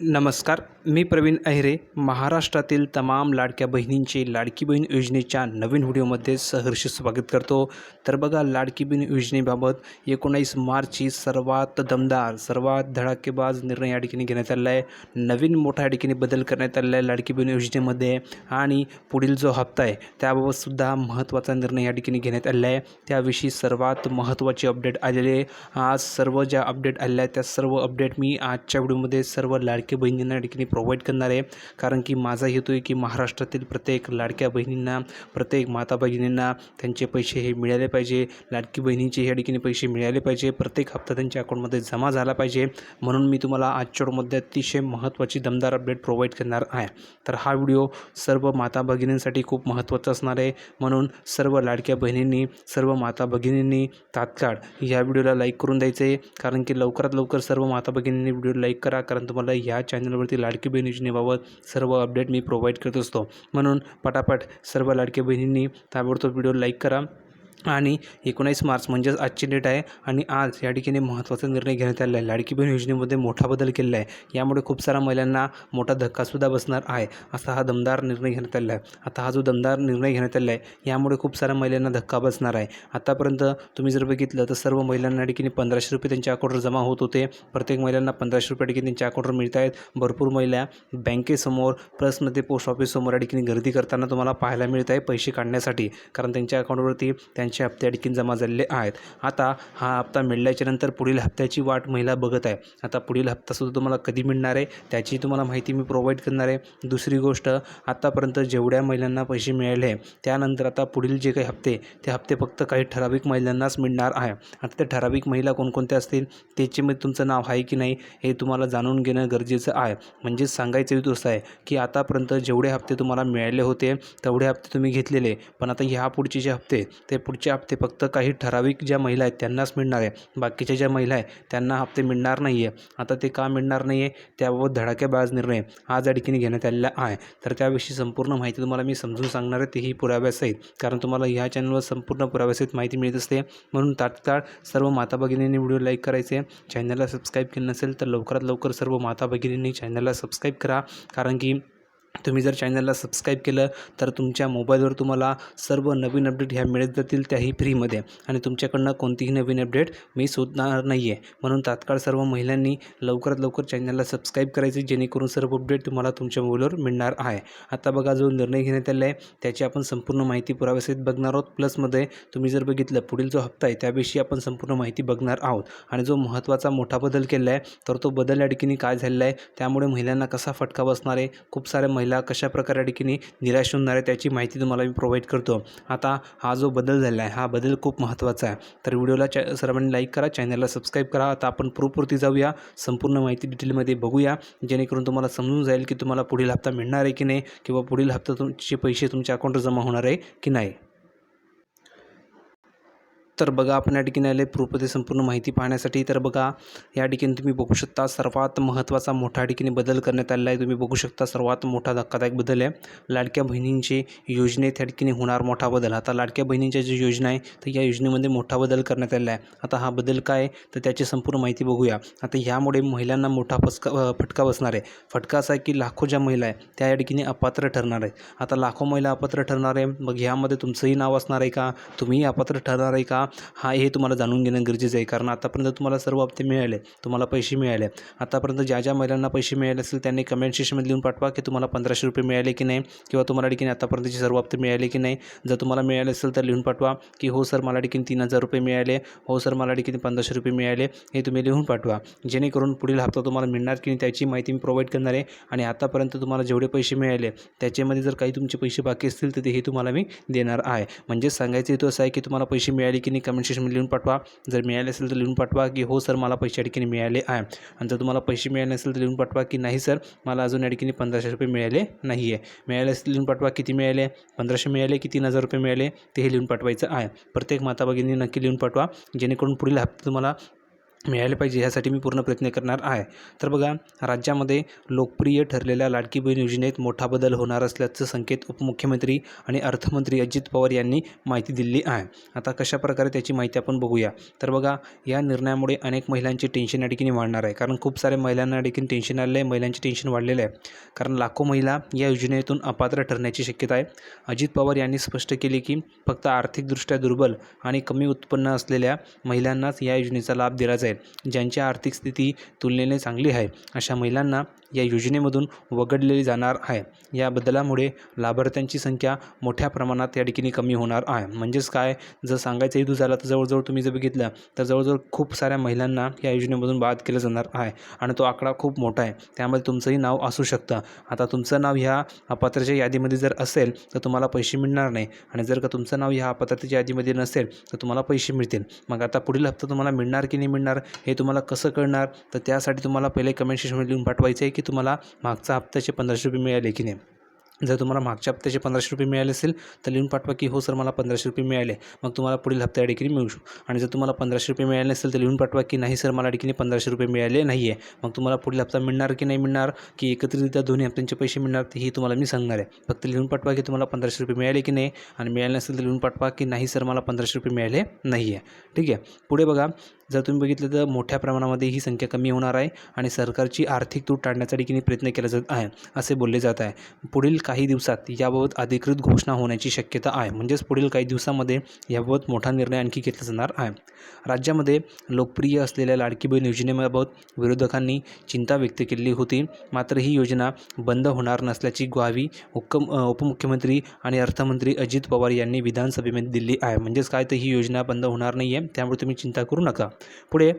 नमस्कार मी प्रवीण अहिरे. महाराष्ट्रातील तमाम लाडक्या बहिणींचे लाडकी बहीण योजनेच्या नवीन व्हिडिओमध्ये सहर्ष स्वागत करतो. तर बघा लाडकी बहीण योजनेबाबत एकोणावीस मार्चची सर्वात दमदार सर्वात धडाकेबाज निर्णय या ठिकाणी घेण्यात आलेला आहे. नवीन मोठा या ठिकाणी बदल करण्यात आलेला आहे लाडकी बहीण योजनेमध्ये. आणि पुढील जो हप्ता आहे त्याबाबतसुद्धा महत्त्वाचा निर्णय या ठिकाणी घेण्यात आलेला आहे. त्याविषयी सर्वात महत्त्वाची अपडेट आलेले आहे. आज सर्व ज्या अपडेट आलेल्या आहेत त्या सर्व अपडेट मी आजच्या व्हिडिओमध्ये सर्व लाडकी लाडक्या बहिणींना या ठिकाणी प्रोव्हाइड करणार आहे. कारण की माझा हेतू आहे की महाराष्ट्रातील प्रत्येक लाडक्या बहिणींना प्रत्येक माता भगिनींना त्यांचे पैसे हे मिळाले पाहिजे. लाडकी बहिणींचे या ठिकाणी पैसे मिळाले पाहिजे. प्रत्येक हप्ता त्यांच्या अकाउंटमध्ये जमा झाला पाहिजे. म्हणून मी तुम्हाला आजच्या मध्ये अतिशय महत्त्वाची दमदार अपडेट प्रोव्हाइड करणार आहे. तर हा व्हिडिओ सर्व माता भगिनींसाठी खूप महत्त्वाचा असणार आहे. म्हणून सर्व लाडक्या बहिणींनी सर्व माता भगिनींनी तात्काळ या व्हिडिओला लाईक करून द्यायचं. आहे कारण की लवकरात लवकर सर्व माता भगिनींनी व्हिडिओ लाईक करा. कारण तुम्हाला या या चॅनलवरती लाडकी बहीण योजनेबाबत सर्व अपडेट मी प्रोव्हाइड करत असतो. म्हणून पटापट सर्व लाडकी बहिणींनी ताबडतोब व्हिडिओ लाईक करा. आणि एकोणीस मार्च म्हणजेच आजची डेट आहे. आणि आज या ठिकाणी महत्त्वाचा निर्णय घेण्यात आलेला आहे. लाडकी बहीण योजनेमध्ये मोठा बदल केलेला आहे. यामुळे खूप साऱ्या महिलांना मोठा धक्कासुद्धा बसणार आहे. असा हा दमदार निर्णय घेण्यात आलेला आहे. आता हा जो दमदार निर्णय घेण्यात आलेला आहे यामुळे खूप साऱ्या महिलांना धक्का बसणार आहे. आतापर्यंत तुम्ही जर बघितलं तर सर्व महिलांना ठिकाणी पंधराशे रुपये त्यांच्या अकाउंटवर जमा होत होते. प्रत्येक महिलांना पंधराशे रुपये ठिकाणी त्यांच्या अकाउंटवर मिळत आहेत. भरपूर महिला बँकेसमोर प्लसमध्ये पोस्ट ऑफिससमोर या ठिकाणी गर्दी करताना तुम्हाला पाहायला मिळत आहे पैसे काढण्यासाठी. कारण त्यांच्या अकाउंटवरती त्यांच्या हप्ते आणखीन जमा झालेले आहेत. आता हा हप्ता मिळल्याच्या नंतर पुढील हप्त्याची वाट महिला बघत आहे. आता पुढील हप्तासुद्धा तुम्हाला कधी मिळणार आहे त्याची तुम्हाला माहिती मी प्रोव्हाइड करणार आहे. दुसरी गोष्ट आत्तापर्यंत जेवढ्या महिलांना पैसे मिळाले त्यानंतर आता पुढील जे काही हप्ते ते हप्ते फक्त काही ठराविक महिलांनाच मिळणार आहे. आता त्या ठराविक महिला कोणकोणत्या असतील त्याच्यामध्ये तुमचं नाव आहे की नाही हे तुम्हाला जाणून घेणं गरजेचं आहे. म्हणजेच सांगायचं दोस्त आहे की आतापर्यंत जेवढे हप्ते तुम्हाला मिळाले होते तेवढे हप्ते तुम्ही घेतलेले. पण आता ह्या पुढचे जे हप्ते ते पुढचे हप्ते फक्त काही ठराविक ज्या महिला आहेत त्यांनाच मिळणार आहे. बाकीच्या ज्या महिला आहेत त्यांना हप्ते मिळणार नाही आहे. आता ते का मिळणार नाही आहे त्याबाबत धडाकेबाज निर्णय आज अडकीने घेण्यात आलेला आहे. तर त्याविषयी संपूर्ण माहिती तुम्हाला मी समजून सांगणार आहे. तेही पुराव्यासहित कारण तुम्हाला ह्या चॅनलवर संपूर्ण पुराव्यासहित माहिती मिळत असते. म्हणून तात्काळ सर्व माता भगिनींनी व्हिडिओ लाईक करायचे चॅनलला सबस्क्राईब केलं नसेल तर लवकरात लवकर सर्व माता भगिनींनी चॅनलला सबस्क्राईब करा. कारण की तुम्ही जर चॅनलला सबस्क्राईब केलं तर तुमच्या मोबाईलवर तुम्हाला सर्व नवीन अपडेट ह्या मिळत जातील त्याही फ्रीमध्ये. आणि तुमच्याकडनं कोणतीही नवीन अपडेट मी शोधणार नाही आहे म्हणून तात्काळ सर्व महिलांनी लवकरात लवकर चॅनलला सबस्क्राईब करायचे जेणेकरून सर्व अपडेट तुम्हाला तुमच्या मोबाईलवर मिळणार आहे. आता बघा जो निर्णय घेण्यात आला आहे त्याची आपण संपूर्ण माहिती पुराव्यासहित बघणार आहोत. प्लसमध्ये तुम्ही जर बघितलं पुढील जो हप्ता आहे त्याविषयी आपण संपूर्ण माहिती बघणार आहोत. आणि जो महत्त्वाचा मोठा बदल केला आहे तर तो बदल या ठिकाणी काय झालेला आहे त्यामुळे महिलांना कसा फटका बसणार आहे खूप साऱ्या महिला महिला कशा प्रकारे ठिकाणी निराश होणार आहे त्याची माहिती तुम्हाला मी प्रोव्हाइड करतो. आता हा जो बदल झाला आहे हा बदल खूप महत्त्वाचा आहे. तर व्हिडिओला चॅ सर्वांनी लाईक करा चॅनलला सबस्क्राईब करा. आता आपण प्रूफवरती जाऊया. संपूर्ण माहिती डिटेलमध्ये बघूया. जेणेकरून तुम्हाला समजून जाईल की तुम्हाला पुढील हप्ता मिळणार आहे की नाही किंवा पुढील हप्ता तुमचे पैसे तुमच्या अकाउंटवर जमा होणार आहे की नाही. तर बघा आपण या ठिकाणी आले प्रूफमध्ये संपूर्ण माहिती पाहण्यासाठी. तर बघा या ठिकाणी तुम्ही बघू शकता सर्वात महत्त्वाचा मोठ्या ठिकाणी बदल करण्यात आलेला आहे. तुम्ही बघू शकता सर्वात मोठा धक्कादायक बदल आहे. लाडक्या बहिणींची योजनेत त्या ठिकाणी होणार मोठा बदल. आता लाडक्या बहिणींच्या जी योजना आहे तर या योजनेमध्ये मोठा बदल करण्यात आलेला आहे. आता हा बदल काय आहे तर त्याची संपूर्ण माहिती बघूया. आता ह्यामुळे महिलांना मोठा फसका फटका बसणार आहे. फटका असा आहे की लाखो ज्या महिला आहे त्या या ठिकाणी अपात्र ठरणार आहेत. आता लाखो महिला अपात्र ठरणार आहे. मग ह्यामध्ये तुमचंही नाव असणार आहे का? तुम्हीही अपात्र ठरणार आहे का? हा हे तुम्हाला जाणून घेणं गरजेचं आहे. कारण आतापर्यंत तुम्हाला सर्व हप्ते मिळाले तुम्हाला पैसे मिळाले. आतापर्यंत ज्या ज्या महिलांना पैसे मिळाले असेल त्यांनी कमेंट सेक्शनमध्ये लिहून पाठवा की तुम्हाला पंधराशे रुपये मिळाले की नाही किंवा तुम्हाला ठिकाणी आतापर्यंतचे सर्व हप्ते मिळाले की नाही जर तुम्हाला मिळाले असेल तर लिहून पाठवा की हो सर मला ठिकाणी तीन हजार रुपये मिळाले हो सर मला ठिकाणी पंधराशे रुपये मिळाले हे तुम्ही लिहून पाठवा. जेणेकरून पुढील हप्ता तुम्हाला मिळणार की नाही त्याची माहिती मी प्रोव्हाइड करणार आहे. आणि आतापर्यंत तुम्हाला जेवढे पैसे मिळाले त्याच्यामध्ये जर काही तुमचे पैसे बाकी असतील तर हे तुम्हाला मी देणार आहे. म्हणजे सांगायचं हेतू असं आहे की तुम्हाला पैसे मिळाले की ठिकाणी कमेंट सेक्शनमध्ये लिहून पाठवा. जर मिळाले असेल तर लिहून पाठवा की हो सर मला पैसे या ठिकाणी मिळाले आहे. आणि जर तुम्हाला पैसे मिळाले नसेल तर लिहून पाठवा की नाही सर मला अजून या ठिकाणी पंधराशे रुपये मिळाले नाही आहे मिळाले असेल लिहून पाठवा किती मिळाले? पंधराशे मिळाले की तीन हजार रुपये मिळाले? तेही लिहून पाठवायचं आहे. प्रत्येक माता भगिनी नक्की लिहून पाठवा. जेणेकरून पुढील हप्ते तुम्हाला मिळाले पाहिजे ह्यासाठी मी पूर्ण प्रयत्न करणार आहे. तर बघा राज्यामध्ये लोकप्रिय ठरलेल्या लाडकी बहीण योजनेत मोठा बदल होणार असल्याचं संकेत उपमुख्यमंत्री आणि अर्थमंत्री अजित पवार यांनी माहिती दिली आहे. आता कशा प्रकारे त्याची माहिती आपण बघूया. तर बघा या निर्णयामुळे अनेक महिलांची टेन्शन या ठिकाणी वाढणार आहे. कारण खूप साऱ्या महिलांना देखील टेन्शन आलेलं आहे महिलांचे टेन्शन वाढलेलं आहे. कारण लाखो महिला या योजनेतून अपात्र ठरण्याची शक्यता आहे. अजित पवार यांनी स्पष्ट केले की फक्त आर्थिकदृष्ट्या दुर्बल आणि कमी उत्पन्न असलेल्या महिलांनाच या योजनेचा लाभ दिला जाईल. ज्यांची आर्थिक स्थिती तुलनेने चांगली आहे. अशा महिलांना या योजनेमधून वगळले जाणार आहे. या बदलामुळे लाभार्थ्यांची संख्या मोठ्या प्रमाणात या ठिकाणी कमी होणार आहे. म्हणजेच काय? जर सांगायचं हेतू झाला तर जवळजवळ तुम्ही जर बघितलं तर जवळजवळ खूप साऱ्या महिलांना या योजनेमधून बाद केलं जाणार आहे आणि तो आकडा खूप मोठा आहे. त्यामध्ये तुमचंही नाव असू शकतं. आता तुमचं नाव ह्या अपात्रच्या यादीमध्ये जर असेल तर तुम्हाला पैसे मिळणार नाही. आणि जर का तुमचं नाव ह्या अपात्रतेच्या यादीमध्ये नसेल तर तुम्हाला पैसे मिळतील. मग आता पुढील हप्ता तुम्हाला मिळणार की नाही मिळणार हे तुम्हाला कसं कळणार? तर त्यासाठी तुम्हाला पहिले कमेंट सेक्शनमध्ये लिहून पाठवायचं आहे की तुम्हाला मागचा हप्त्याचे पंधराशे रुपये मिळाले की नाही. जर तुम्हाला मागच्या हप्त्याचे पंधराशे रुपये मिळाले असेल तर लिहून पाठवा की हो सर मला पंधराशे रुपये मिळाले. मग तुम्हाला पुढील हप्त्या या ठिकाणी मिळू शकतो. आणि जर तुम्हाला पंधराशे रुपये मिळाले नसेल तर लिहून पाठवा की नाही सर मला ठिकाणी पंधराशे रुपये मिळाले नाही आहे मग तुम्हाला पुढील हप्ता मिळणार की नाही मिळणार की एकत्रितरित्या दोन्ही हप्त्यांचे पैसे मिळणार ते ही तुम्हाला मी सांगणार आहे. फक्त लिहून पाठवा की तुम्हाला पंधराशे रुपये मिळाले की नाही. आणि मिळाले नसेल तर लिहून पाठवा की नाही सर मला पंधराशे रुपये मिळाले नाही आहे ठीक आहे? पुढे बघा. जर तुम्ही बघितलं तर मोठ्या प्रमाणामध्ये ही संख्या कमी होणार आहे आणि सरकारची आर्थिक तूट टाळण्यासाठी देखील प्रयत्न केला जात आहे असे बोलले जात आहे. पुढील काही दिवसात याबाबत अधिकृत घोषणा होण्याची शक्यता आहे. म्हणजेच पुढील काही दिवसामध्ये याबाबत मोठा निर्णय आणखी घेतला जाणार आहे. राज्यामध्ये लोकप्रिय असलेल्या लाडकी बहीण योजनेबाबत विरोधकांनी चिंता व्यक्त केली होती. मात्र ही योजना बंद होणार नसल्याची ग्वाही हुक्कम उपमुख्यमंत्री आणि अर्थमंत्री अजित पवार यांनी विधानसभेमध्ये दिली आहे. म्हणजेच काय तर ही योजना बंद होणार नाही आहे त्यामुळे तुम्ही चिंता करू नका. पुढे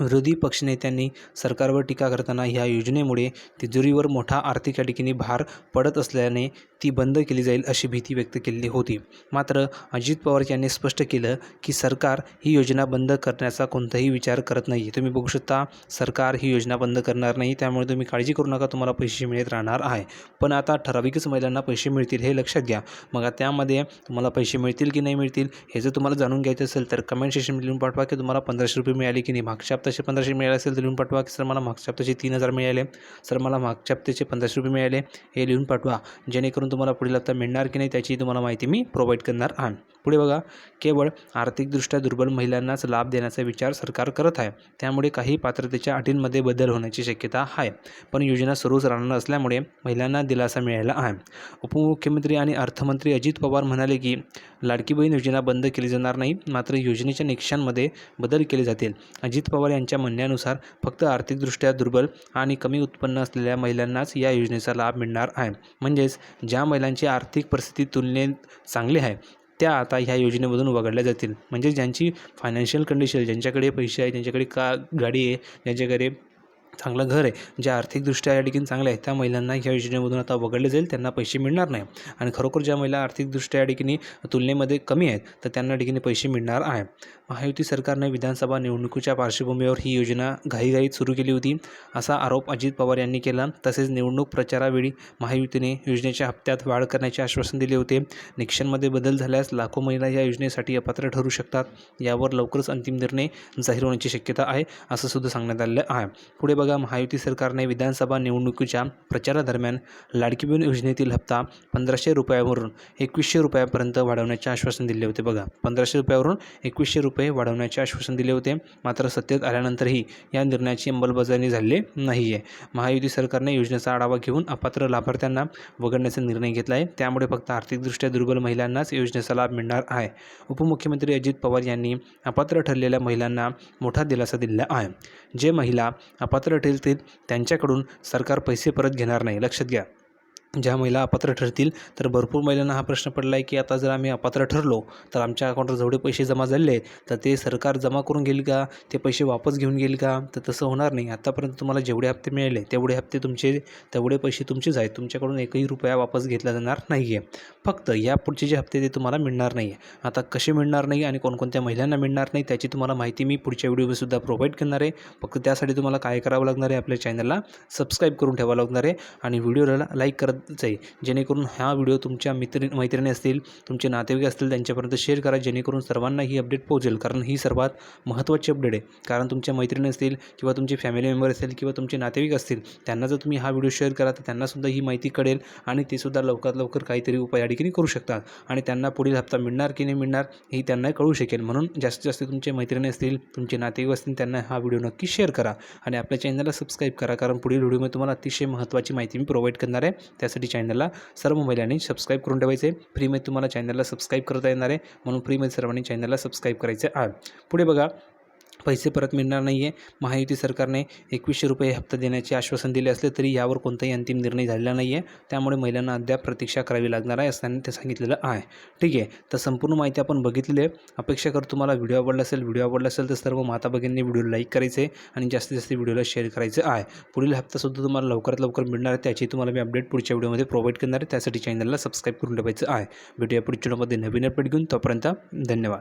विरोधी पक्षनेत्यांनी सरकारवर टीका करताना ह्या योजनेमुळे तिजोरीवर मोठा आर्थिक या ठिकाणी भार पडत असल्याने ती बंद केली जाईल अशी भीती व्यक्त केली होती. मात्र अजित पवार यांनी स्पष्ट केलं की सरकार ही योजना बंद करण्याचा कोणताही विचार करत नाही. तुम्ही बघू शकता सरकार ही योजना बंद करणार नाही त्यामुळे तुम्ही काळजी करू नका तुम्हाला पैसे मिळत राहणार आहे. पण आता ठराविकच महिलांना पैसे मिळतील हे लक्षात घ्या. मग त्यामध्ये तुम्हाला पैसे मिळतील की नाही मिळतील हे जर तुम्हाला जाणून घ्यायचं असेल तर कमेंट सेक्शन लिहून पाठवा की तुम्हाला पंधराशे रुपये मिळाले की नाही. मागच्या हप्त्याचे पंधराशे मिळाले असेल तर लिहून पाठवा. की सर मला मागच्या हप्त्याचे तीन हजार मिळाले. सर मला मागच्या हप्त्याचे पंधराशे रुपये मिळाले. हे लिहून पाठवा. जेणेकरून तुम्हाला पुढील हप्ता मिळणार की नाही त्याची तुम्हाला माहिती मी प्रोव्हाइड करणार आहे. पुढे बघा. केवळ आर्थिकदृष्ट्या दुर्बल महिलांनाच लाभ देण्याचा विचार सरकार करत आहे. त्यामुळे काही पात्रतेच्या अटींमध्ये बदल होण्याची शक्यता आहे. पण योजना सुरूच राहणार असल्यामुळे महिलांना दिलासा मिळाला आहे. उपमुख्यमंत्री आणि अर्थमंत्री अजित पवार म्हणाले की लाडकी बहीण योजना बंद केली जाणार नाही मात्र योजनेच्या निकषांमध्ये बदल केले जातील. अजित पवार यांच्या म्हणण्यानुसार फक्त आर्थिकदृष्ट्या दुर्बल आणि कमी उत्पन्न असलेल्या महिलांनाच या योजनेचा लाभ मिळणार आहे. म्हणजेच ज्या महिलांची आर्थिक परिस्थिती तुलनेत चांगली आहे त्या आता ह्या योजनेमधून वगळल्या जातील. म्हणजे ज्यांची फायनान्शियल कंडिशन ज्यांच्याकडे पैसे आहे ज्यांच्याकडे का गाडी आहे ज्यांच्याकडे चांगलं घर आहे. ज्या आर्थिकदृष्ट्या या ठिकाणी चांगल्या आहेत त्या महिलांना ह्या योजनेमधून आता वगळले जाईल त्यांना पैसे मिळणार नाही. आणि खरोखर ज्या महिला आर्थिकदृष्ट्या या ठिकाणी तुलनेमध्ये कमी आहेत तर त्यांना ठिकाणी पैसे मिळणार आहे. महायुती सरकारने विधानसभा निवडणुकीच्या पार्श्वभूमीवर ही योजना घाईघाईत सुरू केली होती. असा आरोप अजित पवार यांनी केला. तसेच निवडणूक प्रचारावेळी महायुतीने योजनेच्या हप्त्यात वाढ करण्याचे आश्वासन दिले होते. निकषांमध्ये बदल झाल्यास लाखो महिला या योजनेसाठी अपात्र ठरू शकतात. यावर लवकरच अंतिम निर्णय जाहीर होण्याची शक्यता आहे असं सुद्धा सांगण्यात आलेलं आहे. पुढे बघा महायुती सरकारने विधानसभा निवडणुकीच्या प्रचारादरम्यान लाडकी बहीण योजनेतील हप्ता पंधराशे रुपयावरून एकवीसशे रुपयापर्यंत वाढवण्याचे आश्वासन दिले होते बघा. पंधराशे रुपयावरून एकवीसशे रुपये वाढवण्याचे आश्वासन दिले होते. मात्र सत्तेत आल्यानंतरही या निर्णयाची अंमलबजावणी झालेली नाही आहे महायुती सरकारने योजनेचा आढावा घेऊन अपात्र लाभार्थ्यांना वगळण्याचा निर्णय घेतला आहे त्यामुळे फक्त आर्थिकदृष्ट्या दुर्बल महिलांनाच योजनेचा लाभ मिळणार आहे. उपमुख्यमंत्री अजित पवार यांनी अपात्र ठरलेल्या महिलांना मोठा दिलासा दिला आहे. जे महिला अपात्र ठरतील त्यांच्याकडून सरकार पैसे परत घेणार नाही. लक्षात घ्या. ज्या महिला अपात्र ठरतील तर भरपूर महिलांना हा प्रश्न पडला आहे की आता जर आम्ही अपात्र ठरलो तर आमच्या अकाउंटवर जेवढे पैसे जमा झाले आहेत तर ते सरकार जमा करून घेईल का? ते पैसे वापस घेऊन घेईल का? तर तसं होणार नाही. आत्तापर्यंत तुम्हाला जेवढे हप्ते मिळाले तेवढे हप्ते तुमचे तेवढे पैसे तुमचेच आहेत. तुमच्याकडून एकही रुपया वापस घेतला जाणार नाही आहे फक्त या पुढचे जे हप्ते ते तुम्हाला मिळणार नाही आहे आता कसे मिळणार नाही आणि कोणकोणत्या महिलांना मिळणार नाही त्याची तुम्हाला माहिती मी पुढच्या व्हिडिओसुद्धा प्रोव्हाइड करणार आहे. फक्त त्यासाठी तुम्हाला काय करावं लागणार आहे आपल्या चॅनलला सबस्क्राईब करून ठेवावं लागणार आहे. आणि व्हिडिओला लाईक करत गरजेचंच आहे. जेणेकरून हा व्हिडिओ तुमच्या मित्र मैत्रिणी असतील तुमचे नातेवाईक असतील त्यांच्यापर्यंत शेअर करा. जेणेकरून सर्वांना ही अपडेट पोहोचेल. कारण ही सर्वात महत्त्वाची अपडेट आहे. कारण तुमच्या मैत्रिणी असतील किंवा तुमचे फॅमिली मेंबर असतील किंवा तुमचे नातेवाईक असतील त्यांना जर तुम्ही हा व्हिडिओ शेअर करा तर त्यांनासुद्धा ही माहिती कळेल आणि ते सुद्धा लवकरात लवकर काहीतरी उपाय या ठिकाणी करू शकतात. आणि त्यांना पुढील हप्ता मिळणार की नाही मिळणार हे त्यांना कळू शकेल. म्हणून जास्तीत जास्त तुमचे मैत्रिणी असतील तुमचे नातेवाईक असतील त्यांना हा व्हिडिओ नक्की शेअर करा. आणि आपल्या चॅनलला सबस्क्राईब करा. कारण पुढील व्हिडिओमध्ये तुम्हाला अतिशय महत्त्वाची माहिती मी प्रोव्हाइड करणार आहे. त्यासाठी चॅनलला सर्व महिलांनी सबस्क्राईब करून ठेवायचे. फ्रीमध्ये तुम्हाला चॅनलला सबस्क्राईब करता येणार आहे. म्हणून फ्रीमध्ये सर्वांनी चॅनलला सबस्क्राईब करायचं आहे. पुढे बघा पैसे परत मिळणार नाही आहे महायुती सरकारने एकवीसशे रुपये हप्ता देण्याचे आश्वासन दिले असले तरी यावर कोणताही अंतिम निर्णय झालेला नाही आहे त्यामुळे महिलांना अद्याप प्रतीक्षा करावी लागणार आहे असं त्यांनी ते सांगितलेलं आहे. ठीक आहे तर संपूर्ण माहिती आपण बघितलेली आहे. अपेक्षा करतो तुम्हाला व्हिडिओ आवडला असेल व्हिडिओ आवडला असेल तर सर्व माता भगिनी व्हिडिओ लाईक करायचे आणि जास्तीत जास्त व्हिडिओला शेअर करायचं आहे. पुढील हप्तासुद्धा तुम्हाला लवकरात लवकर मिळणार आहे. त्याची तुम्हाला मी अपडेट पुढच्या व्हिडिओमध्ये प्रोव्हाइड करणार आहे. त्यासाठी चॅनलला सबस्क्राईब करून ठेवायचं आहे. व्हिडिओ पुढच्या व्हिडिओमध्ये नवीन अपडेट घेऊन तोपर्यंत धन्यवाद.